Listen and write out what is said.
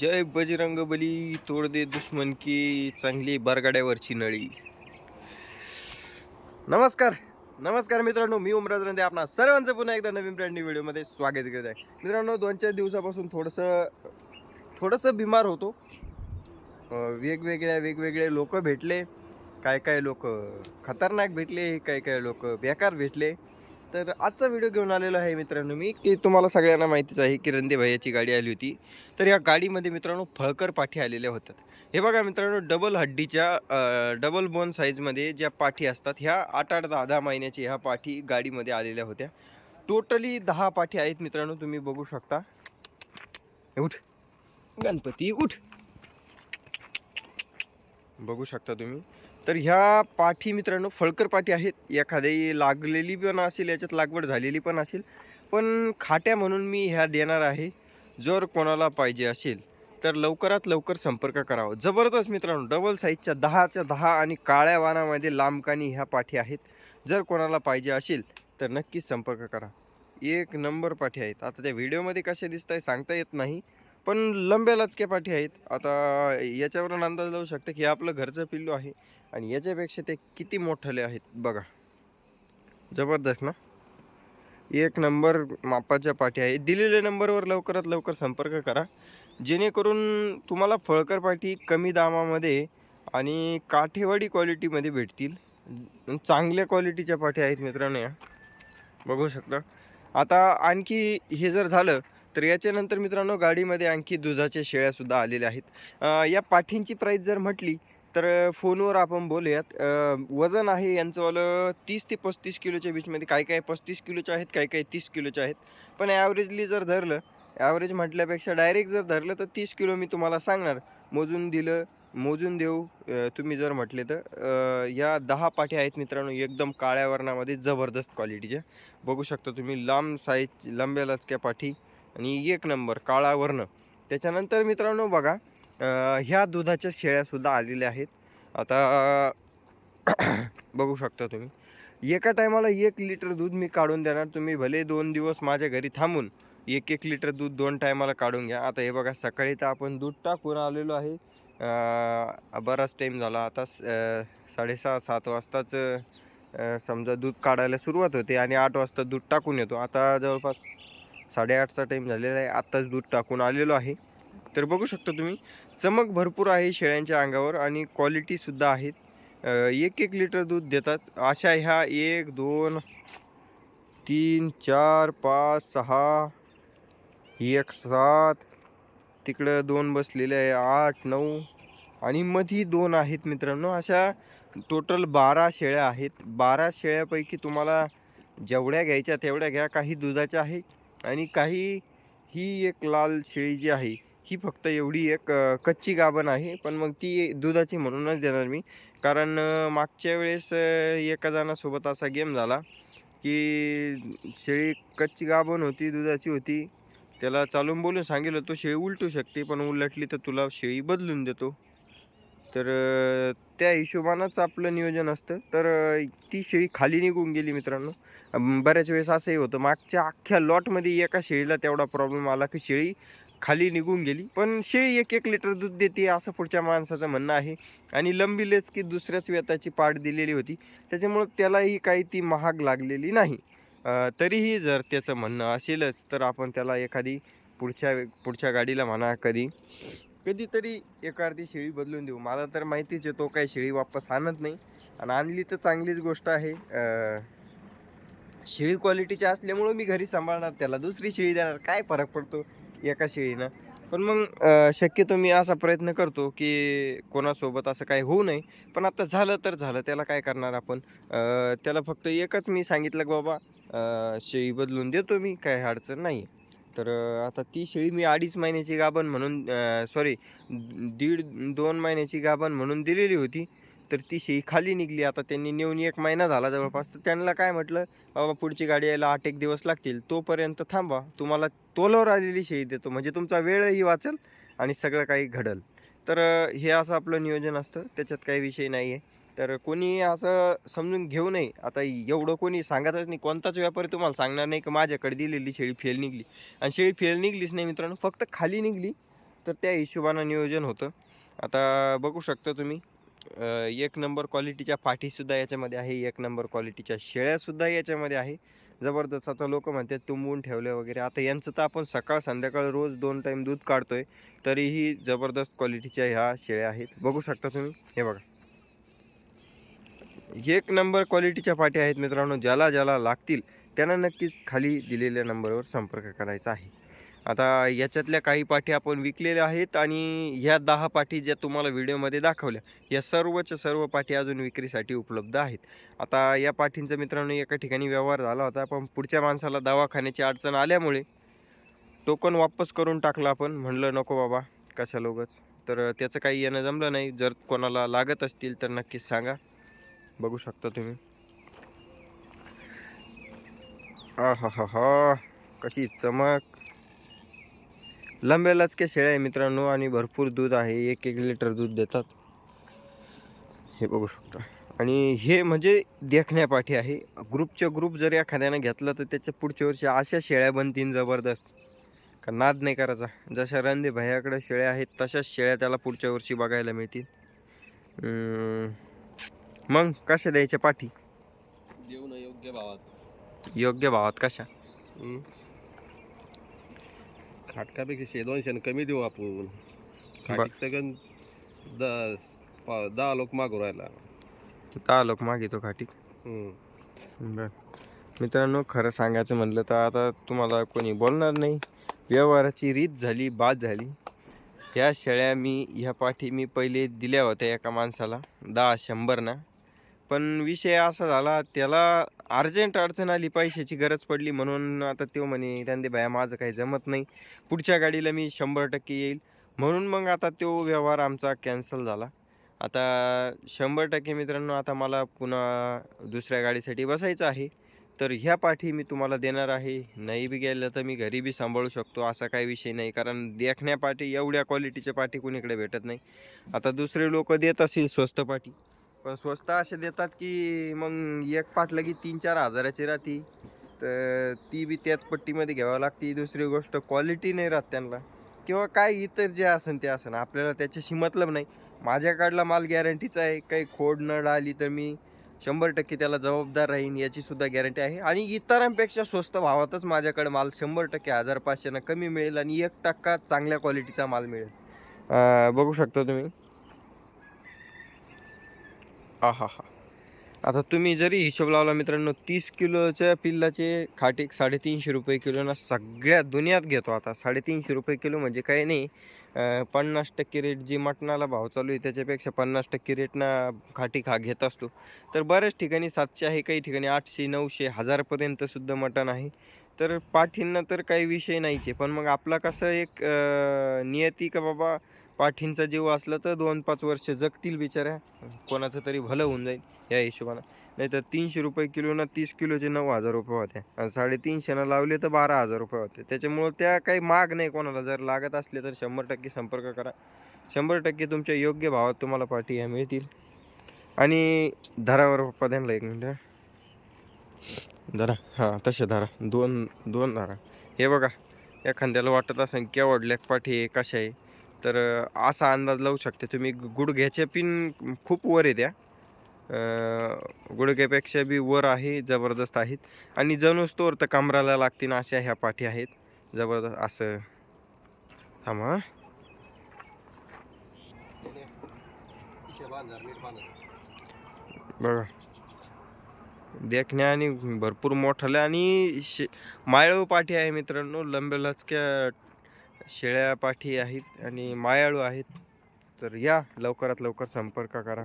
जय बजरंग बली तोड दे दुश्मन की चांगली बरगाड्यावरची नळी. नमस्कार नमस्कार मित्रांनो मी उमराज रंदे आपणा सर्वांचं पुन्हा एकदा नवीन ब्रँड न्यू व्हिडिओमध्ये स्वागत करत आहे. मित्रांनो दोन चार दिवसापासून थोडंसं थोडंसं बिमार होतो. वेगवेगळ्या वेगवेगळे लोक भेटले. काय काय लोक खतरनाक भेटले काय काय लोक बेकार भेटले. तर आजचा व्हिडिओ घेऊन आलेलो आहे मित्रांनो मी की तुम्हाला सगळ्यांना माहितीच आहे की रंदे भैयाची गाडी आली होती. तर या गाडीमध्ये मित्रांनो फळकर पाठी आलेल्या होतात हे बघा मित्रांनो डबल हड्डीच्या डबल बोन साईजमध्ये ज्या पाठी असतात ह्या आठ आठ दहा दहा महिन्याच्या ह्या पाठी गाडीमध्ये आलेल्या होत्या. टोटली दहा पाठी आहेत मित्रांनो तुम्ही बघू शकता. उठ. गणपती उठ. बघू शकता तुम्ही. तर ह्या पाठी मित्रांनो फळकर पाठी आहेत. एखादी लागलेली पण असेल याच्यात लागवड झालेली पण असेल. पण खाट्या म्हणून मी ह्या देणार आहे. जर कोणाला पाहिजे असेल तर लवकरात लवकर संपर्क करावा. जबरदस्त मित्रांनो डबल साईजच्या दहाच्या दहा आणि काळ्या वानामध्ये लांबकानी ह्या पाठी आहेत. जर कोणाला पाहिजे असेल तर नक्कीच संपर्क करा. एक नंबर पाठी आहेत. आता त्या व्हिडिओमध्ये कसे दिसत आहे सांगता येत नाही. पण लंब्या लचक्या पाठी आहेत. आता याच्यावरून अंदाज लावू शकता की हे आपलं घरचं पिल्लू आहे आणि याच्यापेक्षा ते किती मोठले आहेत बघा. जबरदस्त ना? एक नंबर मापाच्या पाठी आहे. दिलेल्या नंबरवर लवकरात लवकर संपर्क करा. जेणेकरून तुम्हाला फळकर पाठी कमी दामामध्ये आणि काठेवाडी क्वालिटीमध्ये भेटतील. चांगल्या क्वालिटीच्या पाठी आहेत मित्रांनो या. बघू शकता. आता आणखी हे जर झालं तर याच्यानंतर मित्रांनो गाडीमध्ये आणखी दुधाच्या शेळ्यासुद्धा आलेल्या आहेत. या पाठींची प्राईस जर म्हटली तर फोनवर आपण बोलूयात. वजन आहे यांचंवालं तीस ते पस्तीस किलोच्या बीचमध्ये. काही काही पस्तीस किलोचे आहेत काही काही तीस किलोचे आहेत. पण ॲव्हरेजली जर धरलं ॲव्हरेज म्हटल्यापेक्षा डायरेक्ट जर धरलं तर तीस किलो मी तुम्हाला सांगणार. मोजून दिलं मोजून देऊ तुम्ही जर म्हटले तर. या दहा पाठी आहेत मित्रांनो एकदम काळ्या वर्णामध्ये जबरदस्त क्वालिटीच्या बघू शकता तुम्ही लांब साईज लांब्या लचक्या पाठी. आणि एक नंबर काळा वर्ण त्याच्यानंतर मित्रांनो बघा ह्या दुधाच्या शेळ्यासुद्धा आलेल्या आहेत. आता बघू शकता तुम्ही. एका टायमाला एक लिटर दूध मी काढून देणार. तुम्ही भले दोन दिवस माझ्या घरी थांबून एक एक लिटर दूध दोन टायमाला काढून घ्या. आता हे बघा सकाळी तर आपण दूध टाकून आलेलो आहे. बराच टाईम झाला. आता स- साडेसहा सात वाजताच समजा दूध काढायला सुरुवात होते आणि आठ वाजता दूध टाकून येतो. आता जवळपास साडेआठचा टाईम झालेला आहे. आत्ताच दूध टाकून आलेलो आहे. तर बघू शकता तुम्ही चमक भरपूर आहे शेळ्यांच्या अंगावर आणि क्वालिटीसुद्धा आहेत एक एक लिटर दूध देतात. अशा ह्या एक दोन तीन चार पाच सहा एक सात तिकडं दोन बसलेले आहे. आठ नऊ आणि मधी दोन आहेत मित्रांनो. अशा टोटल बारा शेळ्या आहेत. बारा शेळ्यापैकी तुम्हाला जेवढ्या घ्यायच्या तेवढ्या घ्या. काही दुधाच्या आहेत. आणि काही ही एक लाल शेळी जी आहे ही फक्त एवढी एक कच्ची गाभण आहे पण मग ती दुधाची म्हणूनच देणार मी. कारण मागच्या वेळेस एका जणासोबत असा गेम झाला की शेळी कच्ची गाभण होती दुधाची होती. त्याला चालून बोलून सांगितलं तो शेळी उलटू शकते पण उलटली तर तुला शेळी बदलून देतो. तर त्या हिशोबानंच आपलं नियोजन असतं. तर ती शेळी खाली निघून गेली मित्रांनो. बऱ्याच वेळेस असंही होतं. मागच्या अख्ख्या लॉटमध्ये एका शेळीला तेवढा प्रॉब्लेम आला की शेळी खाली निघून गेली. पण शेळी एक एक लिटर दूध देते असं पुढच्या माणसाचं म्हणणं आहे. आणि लंबीलेच की दुसऱ्याच वेताची पाठ दिलेली होती. त्याच्यामुळं त्यालाही काही ती महाग लागलेली नाही. तरीही जर त्याचं म्हणणं असेलच तर आपण त्याला एखादी पुढच्या पुढच्या गाडीला म्हणा कधी कधीतरी एखादी शेळी बदलून देऊ. मला तर माहितीच आहे तो काही शेळी वापस आणत नाही. आणि आणली तर चांगलीच गोष्ट आहे. शेळी क्वालिटीची असल्यामुळं मी घरी सांभाळणार त्याला दुसरी शेळी देणार. काय फरक पडतो एका शेळीनं? पण मग शक्यतो मी असा प्रयत्न करतो की कोणासोबत असं काही होऊ नये. पण आता झालं तर झालं. त्याला काय करणार आपण? त्याला फक्त एकच मी सांगितलं की बाबा शेळी बदलून देतो मी. काही अडचण नाही तर आता ती शेळी मी अडीच महिन्याची गाभण म्हणून सॉरी दीड दोन महिन्याची गाभण म्हणून दिलेली होती. तर ती शेळी खाली निघली. आता त्यांनी नेऊन एक महिना झाला जवळपास. तर त्यांना काय म्हटलं बाबा पुढची गाडी यायला आठ एक दिवस लागतील. तोपर्यंत थांबा. तुम्हाला तोलावर आलेली शेळी देतो. म्हणजे तुमचा वेळही वाचेल आणि सगळं काही घडल. तर हे असं आपलं नियोजन असतं. त्याच्यात काही विषय नाही आहे तर कोणी असं समजून घेऊ नये. आता एवढं कोणी सांगतच नाही. कोणताच व्यापारी तुम्हाला सांगणार नाही की माझ्याकडे दिलेली शेळी फेल निघली. आणि शेळी फेल निघलीच नाही मित्रांनो फक्त खाली निघली तर त्या हिशोबानं नियोजन होतं. आता बघू शकता तुम्ही एक नंबर क्वालिटीच्या पाठीसुद्धा याच्यामध्ये आहे एक नंबर क्वालिटीच्या शेळ्यासुद्धा याच्यामध्ये आहे. जबरदस्त आता लोक म्हणतात तुंबवून ठेवले वगैरे. आता यांचं तर आपण सकाळ संध्याकाळ रोज दोन टाईम दूध काढतोय तरीही जबरदस्त क्वालिटीच्या ह्या शेळ्या आहेत. बघू शकता तुम्ही हे बघा. एक नंबर क्वालिटीच्या पाट्या आहेत मित्रांनो ज्याला ज्याला लागतील त्यांना नक्कीच खाली दिलेल्या नंबरवर संपर्क करायचा आहे. आता याच्यातल्या काही पाठी आपण विकलेल्या आहेत आणि ह्या दहा पाठी ज्या तुम्हाला व्हिडिओमध्ये दाखवल्या या सर्वच्या सर्व पाठी अजून विक्रीसाठी उपलब्ध आहेत. आता या पाठींचा मित्रांनो एका ठिकाणी व्यवहार झाला होता पण पुढच्या माणसाला दवाखान्याची अडचण आल्यामुळे टोकन वापस करून टाकला आपण. म्हणलं नको बाबा कशा लोगच तर त्याचं काही येणं जमलं नाही. जर कोणाला लागत असतील तर नक्कीच सांगा. बघू शकता तुम्ही. आ हा हा हा कशी चमक. लंबेलाच के शेळ्या आहे मित्रांनो आणि भरपूर दूध आहे. एक एक लिटर दूध देतात. हे बघू शकता. आणि हे म्हणजे देखण्यापाठी आहे. ग्रुपच्या ग्रुप जर एखाद्यानं घेतलं तर त्याच्या पुढच्या वर्षी अशा शेळ्या बनतील जबरदस्त. का नाद नाही करायचा. जशा रणदे भैयाकडे शेळ्या आहेत तशाच शेळ्या त्याला पुढच्या वर्षी बघायला मिळतील. मग कशा द्यायच्या पाठी? देऊ ना योग्य भावात. योग्य भावात कशा. खाटकापेक्षा शे दोनशे कमी देऊ आपण. खाटीक तर गण दस पा- दहा लोक मागू राहिला. दहा लोक मागितो खाटी. बर. मित्रांनो खरं सांगायचं म्हणलं तर आता तुम्हाला कोणी बोलणार नाही. व्यवहाराची रीत झाली बाद झाली. ह्या शेळ्या मी ह्या पाठी मी पहिले दिल्या होत्या एका माणसाला दहा शंभर ना पण विषय असा झाला त्याला अर्जंट अडचण आली पैशाची गरज पडली म्हणून आता तो म्हणे रांदे भाया माझं काही जमत नाही. पुढच्या गाडीला मी शंभर टक्के येईल. म्हणून मग आता तो व्यवहार आमचा कॅन्सल झाला. आता शंभर टक्के मित्रांनो आता मला पुन्हा दुसऱ्या गाडीसाठी बसायचं आहे. तर ह्या पाठी मी तुम्हाला देणार आहे. नाही बी गेलं तर मी घरी बी सांभाळू शकतो असा काही विषय नाही. कारण देखण्यापाठी एवढ्या क्वालिटीच्या पाठी कुणीकडे भेटत नाही. आता दुसरे लोक देत असतील स्वस्त पाठी. पण स्वस्त असे देतात की मग एक पाटलं की तीन चार हजाराची राहती. तर ती बी त्याच पट्टीमध्ये घ्यावं लागते. दुसरी गोष्ट क्वालिटी नाही राहत त्यांना. किंवा काय इतर जे असन ते असन. आपल्याला त्याच्याशी मतलब नाही. माझ्याकडला माल गॅरंटीचा आहे. काही खोड नळ आली तर मी शंभर टक्के त्याला जबाबदार राहीन याची सुद्धा गॅरंटी आहे. आणि इतरांपेक्षा स्वस्त भावातच माझ्याकडे माल शंभर टक्के हजार पाचशेनं कमी मिळेल आणि एक टक्का चांगल्या क्वालिटीचा माल मिळेल. बघू शकता तुम्ही. हा हा हा. आता तुम्ही जरी हिशोब लावला मित्रांनो तीस किलोच्या पिल्लाचे खाटीक साडेतीनशे रुपये किलोना सगळ्या दुनियात घेतो आता. साडेतीनशे रुपये किलो म्हणजे काही नाही. पन्नास टक्के रेट जी मटणाला भाव चालू आहे त्याच्यापेक्षा पन्नास टक्के रेटना खाटी खा घेत असतो. तर बऱ्याच ठिकाणी सातशे आहे काही ठिकाणी आठशे नऊशे हजारपर्यंतसुद्धा मटण आहे. तर पाठींना तर काही विषय नाहीच. आहे पण मग आपला कसं एक नियती का बाबा? पाठींचा जीव असला तर दोन पाच वर्ष जगतील बिचाऱ्या. कोणाचं तरी भलं होऊन जाईल या हिशोबानं. नाही तर तीनशे रुपये किलोनं तीस किलोचे नऊ हजार रुपये होते. आणि साडेतीनशेनं लावले तर बारा हजार रुपये होते. त्याच्यामुळं त्या काही माग नाही कोणाला. जर लागत असले तर शंभर टक्के संपर्क करा. शंभर टक्के तुमच्या योग्य भावात तुम्हाला पाठी ह्या मिळतील. आणि धरावर पप्पा त्यांना एक मिनटं. धरा हां तसे धरा दोन दोन धरा हे बघा एखाद्याला वाटत असेल केवढल्या पाठी आहे कशा आहे तर असा अंदाज लावू शकते तुम्ही. गुडघ्याचे पिन खूप वर आहे त्या. गुडघ्यापेक्षा बी वर आहे जबरदस्त आहेत. आणि जणूच तोर तर कमराला लागतील अशा ह्या पाठी आहेत. जबरदस्त असं. थांबा बघा. देखण्या आणि भरपूर मोठाल्या आणि शे मायाळू पाठी आहे मित्रांनो लंब्या लचक्या शेळ्या पाठी आहेत आणि मायाळू आहेत. तर या लवकरात लवकर संपर्क करा.